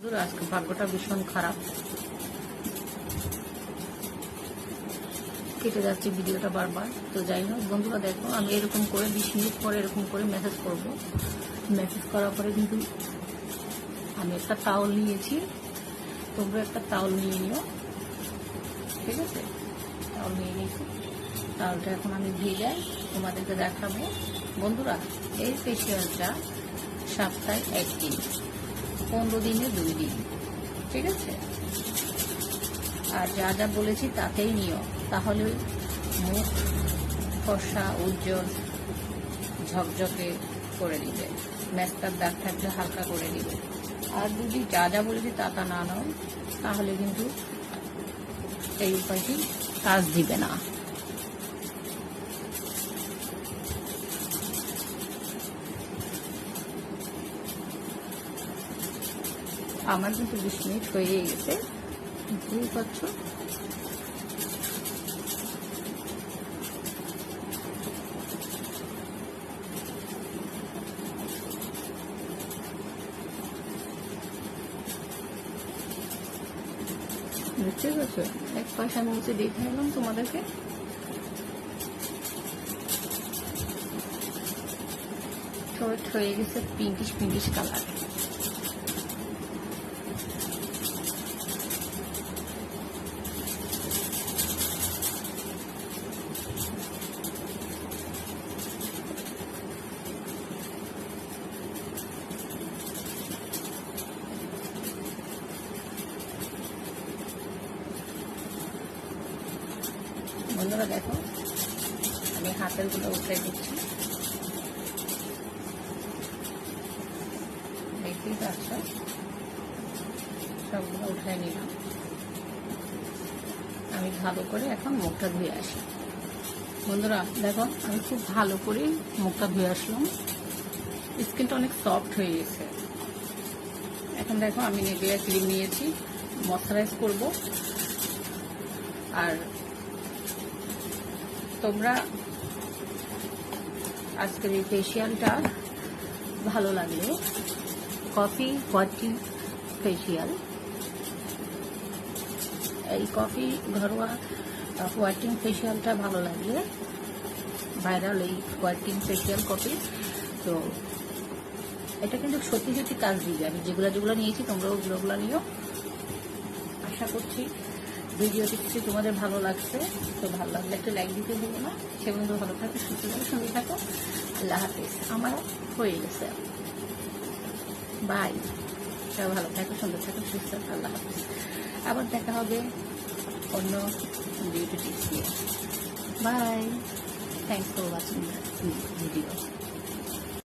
আজকে ভাগ্যটা ভীষণ খারাপ। কেটে যাচ্ছে ভিডিওটা বারবার। তো যাই হোক, বন্ধুরা, দেখো, আমি এরকম করে বিশ মিনিট পরে এরকম করে মেসেজ করব। মেসেজ করার পরে কিন্তু আমি একটা তাওল নিয়েছি। তোমরা একটা তাওল নিয়ে নিও। ঠিক আছে? তাওল নিয়ে নিয়েছি। তাওলটা এখন আমি ভিজাই তোমাদেরকে দেখাবো। বন্ধুরা, এই ফেসিয়ালটা সপ্তাহে একদিন। পনেরো দিনে দুই দিন, ঠিক আছে? আর যা যা বলেছি তাতেই নিও। তাহলে মুখ, ফর্সা, উজ্জ্বল, ঝকঝকে করে দিবে। ম্যাস্তার দাগ থাকলে হালকা করে দিবে। আর যদি যা যা বলেছি তা তা না নাও, তাহলে কিন্তু এই উপায়টি কাজ দিবে না। আমার কিন্তু বিশ মিনিট হয়ে গেছে। বুঝতেই পারছ? বুঝতে পারছ? এক পয়সা আমি নিচে দেখে তোমাদেরকে। হয়ে গেছে পিঙ্কিশ পিঙ্কিশ কালার বন্ধুরা দেখো, আমি হাতেরগুলো উঠে দিচ্ছি। দেখতেই পাচ্ছ? সবগুলো উঠে নিলাম। আমি ভালো করে এখন মুখটা ধুয়ে আসি। বন্ধুরা, দেখো, আমি খুব ভালো করে মুখটা ধুয়ে আসলাম। স্কিনটা অনেক সফট হয়ে গেছে। এখন দেখো, আমি নেভিয়া ক্রিম নিয়েছি ময়শ্চারাইজ করব। আর তোমরা আজকের এই ফেসিয়ালটা ভালো লাগলে। কফি হোয়াইটিং ফেসিয়াল এই কফি ঘরোয়া হোয়াইটিং ফেসিয়ালটা ভালো লাগলে। ভাইরাল এই হোয়াইটিং ফেসিয়াল কফি তো এটা কিন্তু সত্যি সত্যি কাজ দিবে আমি যেগুলো যেগুলো নিয়েছি তোমরাও ওগুলো নিও। আশা করছি ভিডিওটি কিছু তোমাদের ভালো লাগছে, তো ভালো লাগলে একটা লাইক দিতে ভুলো না। সে বন্ধু ভালো থাকো, সুস্থ থাকো, সঙ্গে থাকো। আল্লাহ হাফিজ। আমার হয়ে গেছে। বাই সব ভালো থাকো, সুন্দর থাকো, সুস্থ থাকো, আল্লাহ হাফিজ। আবার দেখা হবে অন্য beauty tips bye thanks for watching video